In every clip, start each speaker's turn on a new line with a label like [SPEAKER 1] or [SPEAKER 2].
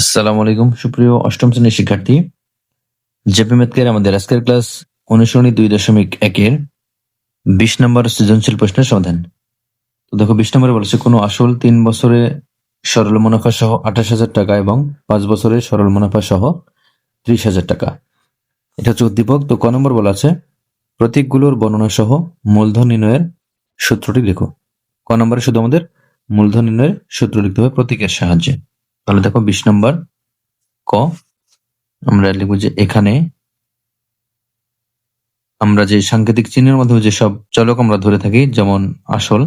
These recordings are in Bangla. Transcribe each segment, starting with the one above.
[SPEAKER 1] আসসালামু আলাইকুম, সুপ্রিয় অষ্টম শ্রেণির শিক্ষার্থী। জেপি ম্যাথকের আমাদের আজকের ক্লাস অনুসরণী দুই দশমিক একের বিশ নম্বর সৃজনশীল প্রশ্নের সমাধান। তো দেখো, বিশ নম্বরে বলেছে, কোনো আসল তিন বছরে সরল মুনাফা সহ আঠাশ হাজার টাকা এবং পাঁচ বছরে সরল মুনাফা সহ ত্রিশ হাজার টাকা। এটা হচ্ছে উদ্দীপক। তো ক নম্বর বলা আছে, প্রতীকগুলোর বর্ণনা সহ মূলধন নির্ণয়ের সূত্রটি লেখো। ক নম্বরে শুধু আমাদের মূলধন নির্ণয়ের সূত্র লিখতে হবে প্রতীকের সাহায্যে। তাহলে দেখো বিশ নম্বর ক, আমরা লিখব যে এখানে আমরা যে সাংকেতিক চিহ্নের মাধ্যমে যে সব চলক আমরা ধরে থাকি, যেমন আসল,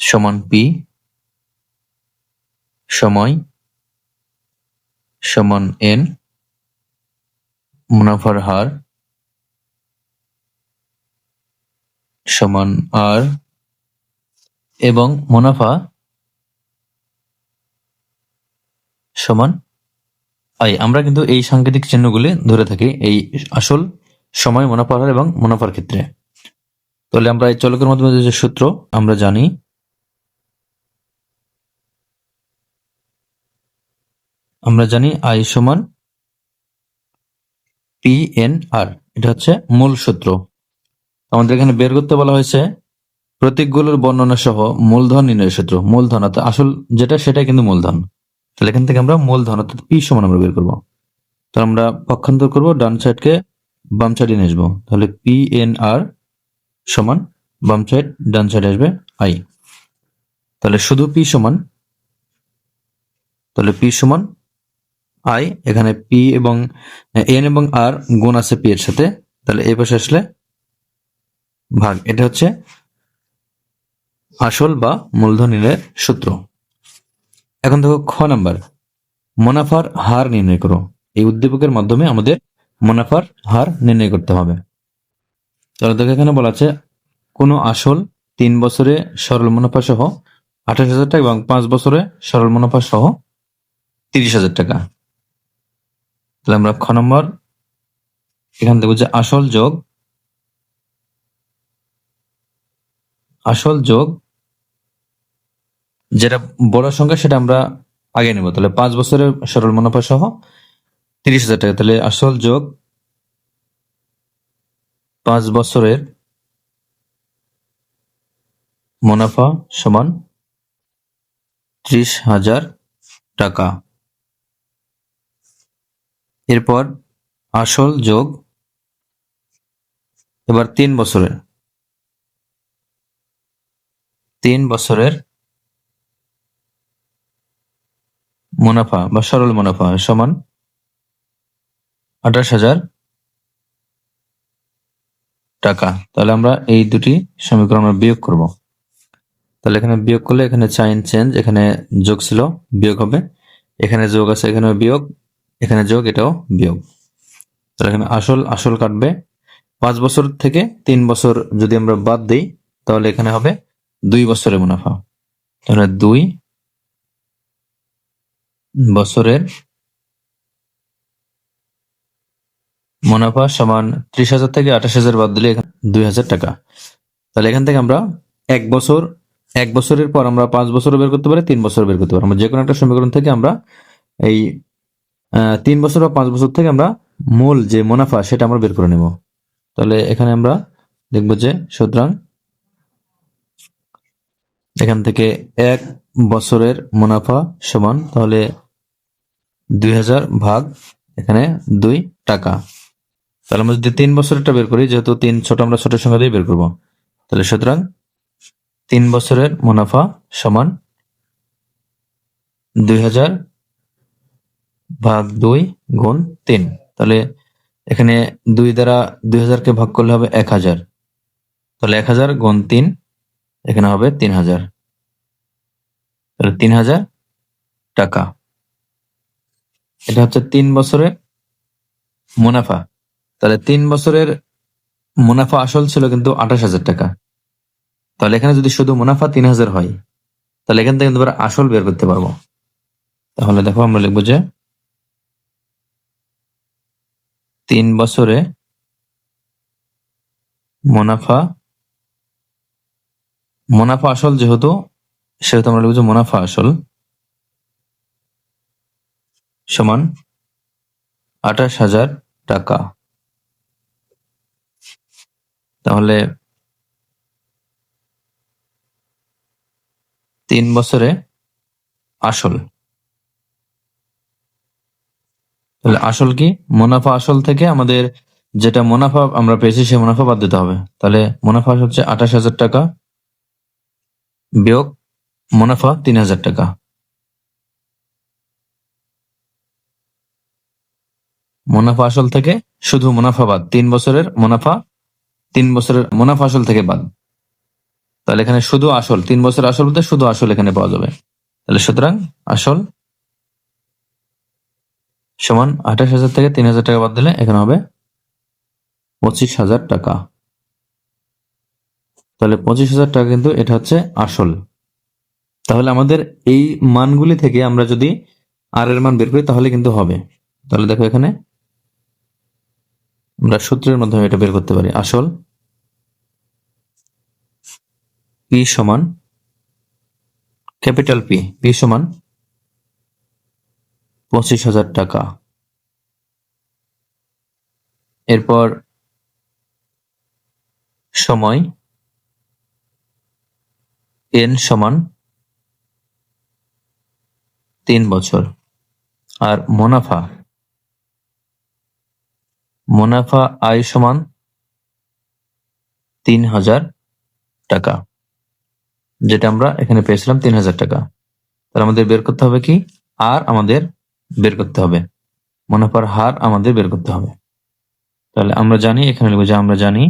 [SPEAKER 1] সমান পি, সময়, সমান এন, মুনাফার হার, সমান আর এবং মুনাফা সমান আই, আমরা কিন্তু এই সাংকেতিক চিহ্নগুলি ধরে থাকি এই আসল সময় মুনাফার হার এবং মুনাফার ক্ষেত্রে। তাহলে আমরা এই চলকের মাধ্যমে যে সূত্র, আমরা জানি আমরা জানি আই সমান পি এন আর, এটা হচ্ছে মূল সূত্র। আমাদের এখানে বের করতে বলা হয়েছে প্রতীকগুলোর বর্ণনা সহ মূলধন নির্ণয় সূত্র। মূলধন অর্থাৎ আসল যেটা সেটা কিন্তু মূলধন। তাহলে এখান থেকে আমরা মূলধন অর্থাৎ পি সমান আমরা বের করব। তো আমরা পক্ষান্তর করব, ডান সাইডকে বাম সাইডে নিয়ে আসব। তাহলে পি এন আর সমান বাম সাইড, ডান সাইডে আসবে আই। তাহলে শুধু পি সমান, তাহলে পি সমান আই, এখানে পি এবং এন এবং আর গুণ আছে পি এর সাথে। তাহলে এই পাশে আসলে ভাগ। এটা হচ্ছে আসল বা মূলধন নির্ণয়ের সূত্র। এখন দেখো খ নাম্বার। মুনাফার হার নির্ণয় করো। এই উদ্দীপকের মাধ্যমে আমাদের মুনাফার হার নির্ণয় করতে হবে। তাহলে দেখো এখানে বলা আছে, কোনো আসল তিন বছরে সরল মুনাফা সহ আঠাশ হাজার টাকা এবং পাঁচ বছরে সরল মুনাফা সহ তিরিশ হাজার টাকা। তাহলে আমরা খ নম্বর, এখান থেকে যে আসল যোগ আসল যোগ যেটা বড় সংখ্যা সেটা আমরা আগে নেব। তাহলে পাঁচ বছরের সরল মুনাফা সহ তিরিশ হাজার টাকা। তাহলে আসল যোগ পাঁচ বছরের মুনাফা সমান ত্রিশ হাজার টাকা। এরপর আসল যোগ এবার তিন বছরের। তিন বছরের মুনাফা বা সরল মুনাফা সমান আঠাশ হাজার টাকা। তাহলে আমরা এই দুটি সমীকরণ আমরা বিয়োগ করব। তাহলে এখানে বিয়োগ করলে এখানে সাইন চেঞ্জ এখানে যোগ ছিল, বিয়োগ হবে। এখানে যোগ আছে এখানে বিয়োগ, এখানে যোগ, এটাও বিয়োগ। তাহলে এখানে আসল আসল কাটবে। পাঁচ বছর থেকে তিন বছর যদি আমরা বাদ দিই, তাহলে এখানে হবে দুই বছরের মুনাফা। তাহলে দুই বছরের মুনাফা সমান ত্রিশ হাজার থেকে আঠাশ হাজার বাদ দিলে দুই হাজার টাকা। তাহলে এখান থেকে আমরা এক বছর, এক বছরের পর আমরা পাঁচ বছর বের করতে পারি, তিন বছর বের করতে পারি। আমরা যে কোনো একটা সমীকরণ থেকে আমরা এই তিন বছর বা পাঁচ বছর থেকে আমরা মূল যে মুনাফা, সেটা আমরা বের করে নেব। তাহলে এখানে আমরা দেখব যে সুতরাং এখান থেকে এক বছরের মুনাফা সমান, তাহলে দুই হাজার ভাগ এখানে দুই টাকা। তাহলে আমরা যদি তিন বছরেরটা বের করি, যেহেতু তিন ছোট আমরা ছোট সংখ্যা দিয়ে বের করব। তাহলে সুতরাং তিন বছরের মুনাফা সমান দুই হাজার ভাগ দুই গুণ তিন। তাহলে এখানে দুই দ্বারা দুই হাজারকে ভাগ করলে হবে এক হাজার। তাহলে এক হাজার গুণ তিন, এখানে হবে তিন হাজার। তাহলে তিন হাজার টাকা। এটা হচ্ছে তিন বছরের মুনাফা। তাহলে তিন বছরের মুনাফা আসল ছিল কিন্তু আঠাশ হাজার টাকা। তাহলে এখানে যদি শুধু মুনাফা তিন হাজার হয়, তাহলে এখান থেকে আমরা আসল বের করতে পারব। তাহলে দেখো আমরা লিখব যে তিন বছরে মুনাফা মুনাফা আসল যেহেতু, সেহেতু আমরা লিখব যে মুনাফা আসল। সমান আঠাশ হাজার টাকা। তাহলে তিন বছরে আসল। তাহলে আসল কি? মুনাফা আসল থেকে আমাদের যেটা মুনাফা আমরা পেয়েছি, সেই মুনাফা বাদ দিতে হবে। তাহলে মুনাফা হচ্ছে আঠাশ হাজার টাকা বিয়োগ মুনাফা তিন হাজার টাকা। মুনাফা আসল থেকে শুধু মুনাফা বাদ, তিন বছরের মুনাফা, তিন বছরের মুনাফা আসল থেকে বাদ। তাহলে এখানে শুধু আসল, তিন বছর আসল বলতে শুধু আসল এখানে পাওয়া যাবে। তাহলে সুতরাং আসল সমান আঠাশ হাজার থেকে তিন হাজার টাকা বাদ দিলে এখানে হবে পঁচিশ হাজার টাকা। তাহলে পঁচিশ হাজার টাকা কিন্তু এটা হচ্ছে আসল। তাহলে আমাদের এই মানগুলি থেকে আমরা যদি আর এর মান বের করি তাহলে কিন্তু হবে। তাহলে দেখো এখানে আমরা সূত্রের মাধ্যমে এটা বের করতে পারি। আসল পি সমান ক্যাপিটাল পি পি সমান পঁচিশ হাজার টাকা। এরপর সময় এন সমান তিন বছর। আর মুনাফা মুনাফা আয় সমান তিন হাজার টাকা, যেটা আমরা এখানে পেয়েছিলাম তিন হাজার টাকা। তাহলে আমাদের বের করতে হবে কি? আর আমাদের বের করতে হবে। মুনাফার হার আমাদের বের করতে হবে। তাহলে আমরা জানি, এখানে লিখব যে আমরা জানি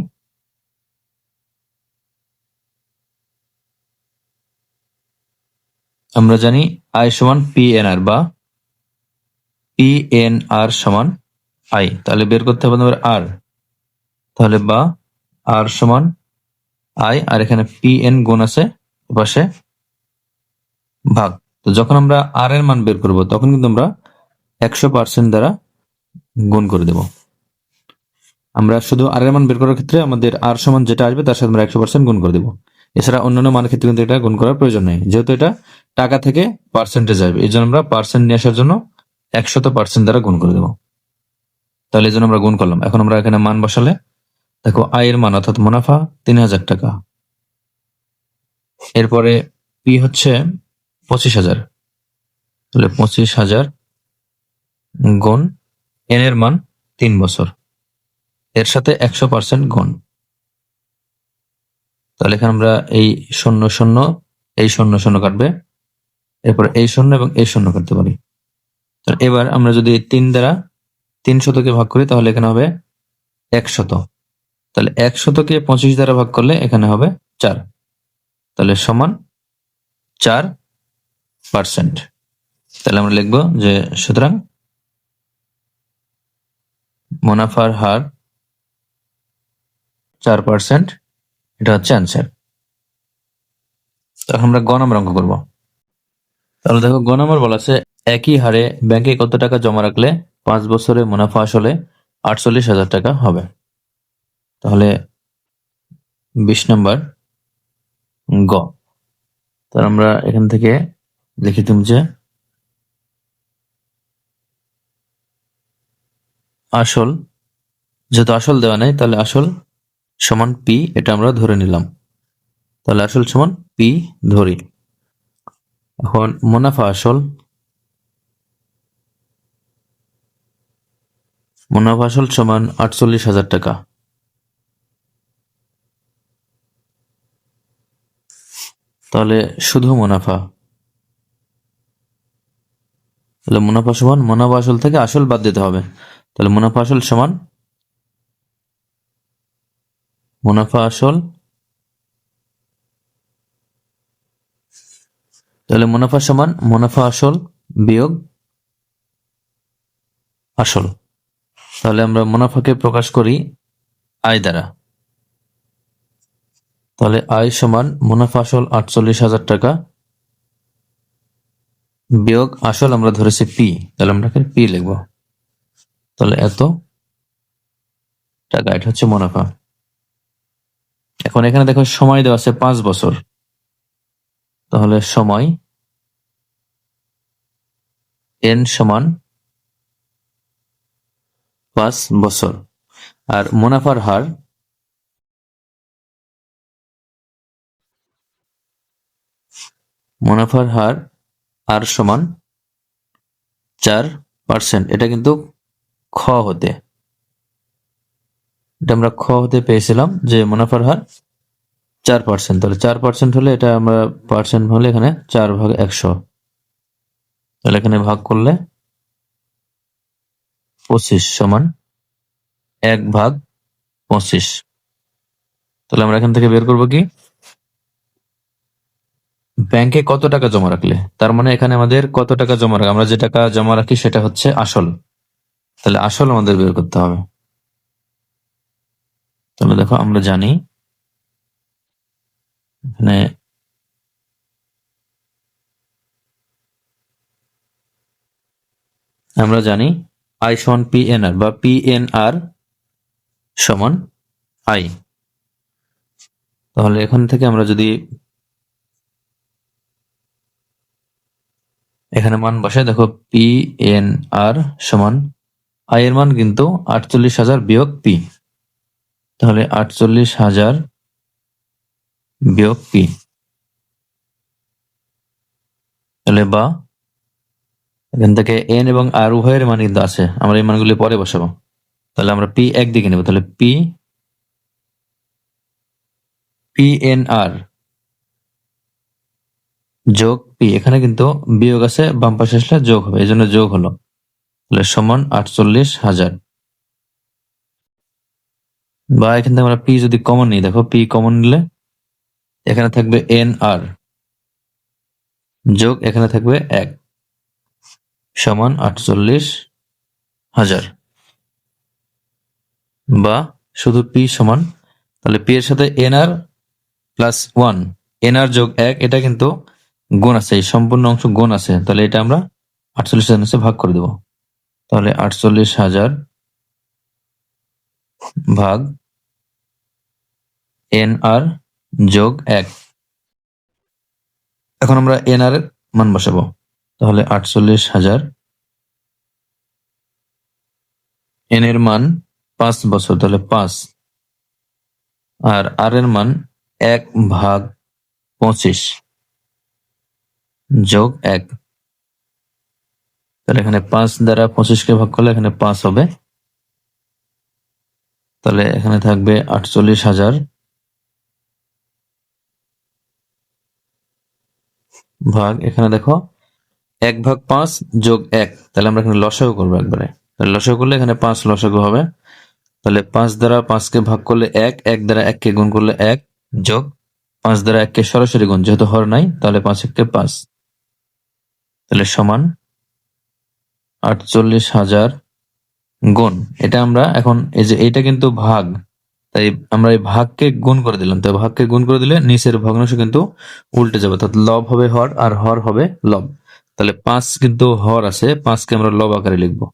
[SPEAKER 1] আমরা জানি আই সমান পি এন আর বা পি এন আর সমান আই, তাহলে বের করতে হবে তোমার আর। তাহলে বা, আর সমান আই, আর এখানে পি, এন গুণ আছে, পাশে ভাগ। তো যখন আমরা আর এর মান বের করব, তখন কিন্তু আমরা একশো পার্সেন্ট দ্বারা গুণ করে দেব। আমরা শুধু আর এর মান বের করার ক্ষেত্রে আমাদের আর সমান যেটা আসবে, তার সাথে আমরা একশো পার্সেন্ট গুণ করে দেবো। এছাড়া অন্যান্য মানের ক্ষেত্রে কিন্তু এটা গুণ করার প্রয়োজন নেই, যেহেতু এটা টাকা থেকে পার্সেন্টেজ আসবে। এই জন্য আমরা পার্সেন্ট নিয়ে আসার জন্য একশত পার্সেন্ট দ্বারা গুণ করে দেবো। তাহলে এই জন্য আমরা গুণ করলাম। এখন আমরা এখানে মান বসালে দেখো আয়ের মান অর্থাৎ মুনাফা তিন হাজার টাকা। এরপরে পি হচ্ছে পঁচিশ হাজার। তাহলে পঁচিশ হাজার গুণ এন এর মান তিন বছর। এর সাথে একশো পার্সেন্ট গুণ। তাহলে এখানে আমরা এই শূন্য শূন্য, এই শূন্য শূন্য কাটবে। এরপর এই শূন্য এবং এই শূন্য কাটতে পারি। এবার আমরা যদি তিন দ্বারা তিন শতকে ভাগ করি, তাহলে এখানে হবে একশত তাহলে একশতকে পঁচিশ দ্বারা ভাগ করলে এখানে হবে চার। তাহলে সমান চার পার্সেন্ট। তাহলে আমরা লিখব যে সুতরাং মুনাফার হার চার পার্সেন্ট, এটা হচ্ছে অ্যান্সার তখন আমরা গ নম্বর অঙ্ক করব। তাহলে দেখো গ নম্বর বলা আছে, একই হারে ব্যাংকে কত টাকা জমা রাখলে পাঁচ বছরে মুনাফা আসলে আটচল্লিশ হাজার টাকা হবে। তাহলে বিশ নম্বর গ। তাহলে আমরা এখান থেকে লিখে দিম আসল, যেহেতু আসল দেওয়া নেই, তাহলে আসল সমান পি, এটা আমরা ধরে নিলাম। তাহলে আসল সমান পি ধরি। এখন মুনাফা আসল মুনাফা আসল সমান আটচল্লিশ হাজার টাকা। তাহলে শুধু মুনাফা। তাহলে মুনাফা সমান, মুনাফা আসল থেকে আসল বাদ দিতে হবে। তাহলে মুনাফা আসল সমান, মুনাফা আসল, তাহলে মুনাফা সমান, মুনাফা আসল বিয়োগ আসল। তাহলে আমরা মুনাফাকে প্রকাশ করি আয় দ্বারা। তাহলে আয় সমান মুনাফা আসল আটচল্লিশ হাজার টাকা বিয়োগ আসল আমরা ধরেছি পি। তাহলে আমরা পি লিখব। তাহলে এত টাকা, এটা হচ্ছে মুনাফা। এখন এখানে দেখো সময় দেওয়া আছে পাঁচ বছর। তাহলে সময় এন সমান পাঁচ বছর। আর মুনাফার হার? মুনাফার হার আর সমান চার পার্সেন্ট। এটা কিন্তু খ হতে। এটা আমরা খ হতে পেয়েছিলাম যে মুনাফার হার চার পার্সেন্ট। তাহলে চার পার্সেন্ট হলে এটা আমরা পার্সেন্ট হলে এখানে চার ভাগ একশো। তাহলে এখানে ভাগ করলে পঁচিশ সমান এক ভাগ পঁচিশ। তাহলে আমরা এখান থেকে বের করব কি? ব্যাংকে কত টাকা জমা রাখলে? তার মানে এখানে আমাদের কত টাকা জমা রাখা আমরা যে টাকা জমা রাখি সেটা হচ্ছে আসল। তাহলে আসল আমাদের বের করতে হবে। তাহলে দেখো, আমরা জানি এখানে আমরা জানি আই সমান পি এন আর বা পি এন আর সমান আই। তাহলে এখান থেকে আমরা যদি এখানে মান বসাই, দেখো পি এন আর সমান আই এর মান কিন্তু আটচল্লিশ হাজার বিয়োগ পি। তাহলে আটচল্লিশ হাজার বিয়োগ পি। তাহলে বা এখান থেকে এন এবং আর উভয়ের মান কিন্তু আছে। আমরা এই মানগুলি পরে বসাবো। তাহলে আমরা পি একদিকে নেব। তাহলে পি পি এন আর যোগ পি। এখানে কিন্তু বিয়োগ আছে, বাম পাশে আসলে যোগ হবে। এই জন্য যোগ হলো। তাহলে সমান আটচল্লিশ হাজার। বা এখান থেকে আমরা পি যদি কমন নিই, দেখো পি কমন নিলে এখানে থাকবে এন আর যোগ এখানে থাকবে এক। সমান আটচল্লিশ হাজার। বা শুধু পি সমান, তাহলে পি এর সাথে N R plus one N R যোগ এক, এটা কিন্তু গুণ আছে, এই সম্পূর্ণ অংশ গুণ আছে, তাহলে এটা আমরা আটচল্লিশ হাজার ভাগ করে দেব। তাহলে আটচল্লিশ হাজার ভাগ এন আর যোগ এক। এখন আমরা এন আর মান বসাবো। তাহলে আটচল্লিশ হাজার। এন এর মান পাঁচ বছর, তাহলে পাঁচ। আর আর এর মান এক ভাগ পঁচিশ যোগ এক। তাহলে এখানে পাঁচ দ্বারা পঁচিশকে ভাগ করলে এখানে পাঁচ হবে। তাহলে এখানে থাকবে আটচল্লিশ হাজার ভাগ, এখানে দেখো এক ভাগ পাঁচ যোগ এক। তাহলে আমরা এখানে লসাগু করব একবারে। তাহলে লসাগু করলে এখানে পাঁচ লসাগু হবে। তাহলে পাঁচ দ্বারা পাঁচকে ভাগ করলে এক এক দ্বারা এককে গুণ করলে এক যোগ পাঁচ দ্বারা এককে সরাসরি গুণ। যেহেতু হর নাই, তাহলে পাঁচ এককে পাঁচ। তাহলে সমান আটচল্লিশ হাজার গুণ। এটা আমরা এখন, এই যে এইটা কিন্তু ভাগ, তাই আমরা এই ভাগকে গুণ করে দিলাম। তাই ভাগকে গুণ করে দিলে নিচের ভগ্নাংশ কিন্তু উল্টে যাবে। অর্থাৎ লব হবে হর আর হর হবে লব। তাহলে পাঁচ কিন্তু হর আছে, পাঁচকে আমরা লব আকারে লিখব।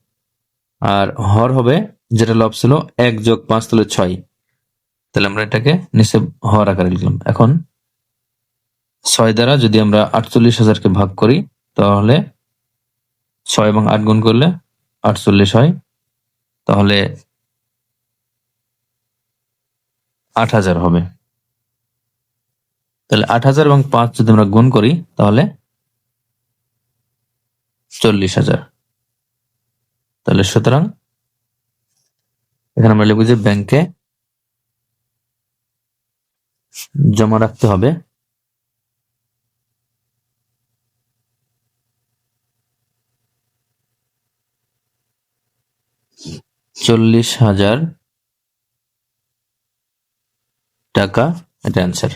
[SPEAKER 1] আর হর হবে, যেটা লব ছিল এক যোগ পাঁচ তাহলে ছয়। তাহলে আমরা এটাকে নিচে হর আকারে লিখলাম। এখন ছয় দ্বারা যদি আমরা আটচল্লিশ হাজারকে ভাগ করি, তাহলে ছয় এবং আট গুণ করলে আটচল্লিশ হয়। তাহলে আট হাজার হবে। তাহলে আট হাজার এবং পাঁচ যদি আমরা গুণ করি, তাহলে চল্লিশ হাজার। তাহলে সুতরাং এখানে আমরা লিখব যে ব্যাংকে জমা রাখতে হবে। চল্লিশ হাজার টাকা, এটা অ্যান্সার